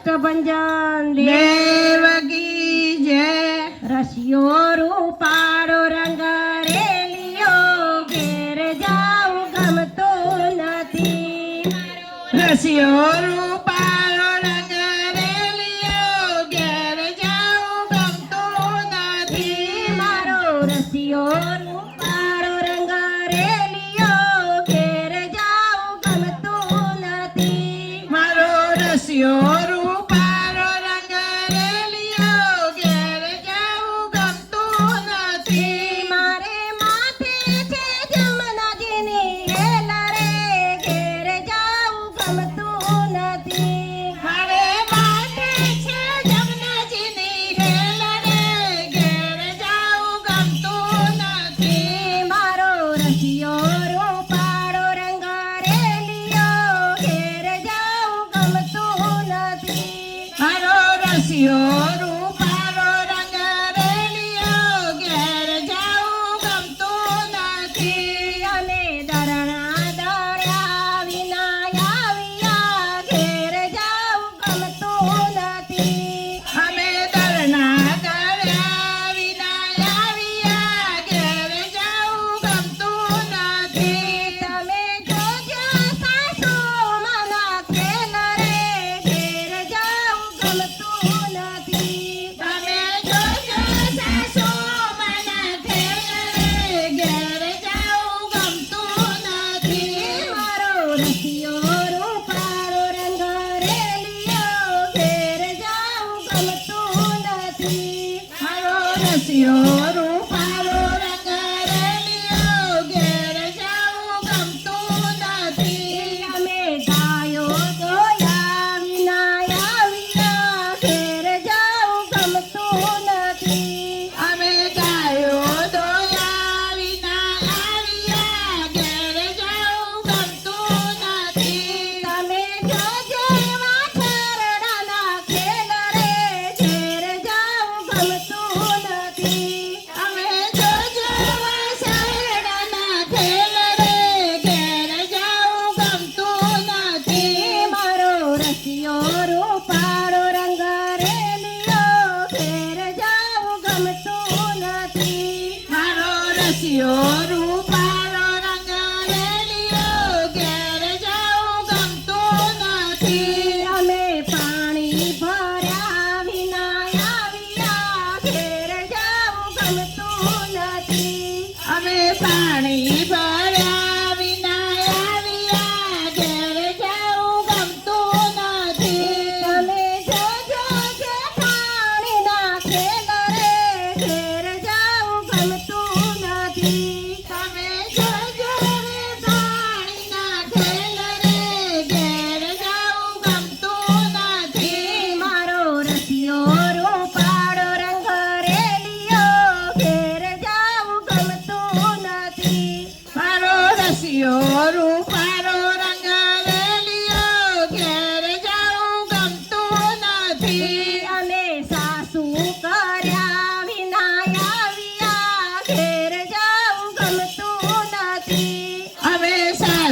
કભંજન દેવકી જય રસિયો રૂપાડો રંગ રેલિયો ઘેર જાઉં ગમતો નથી રસિયો રૂ senhora! nació ગમતું નથી. અમે પાણી ભર્યા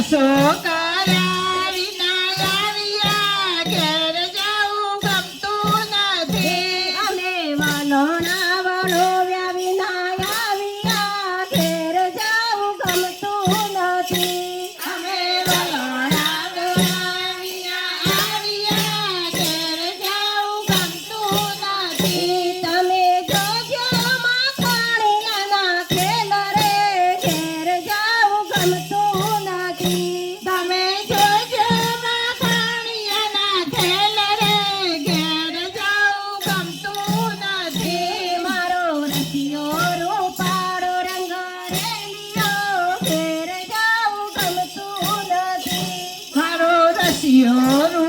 So. Mano!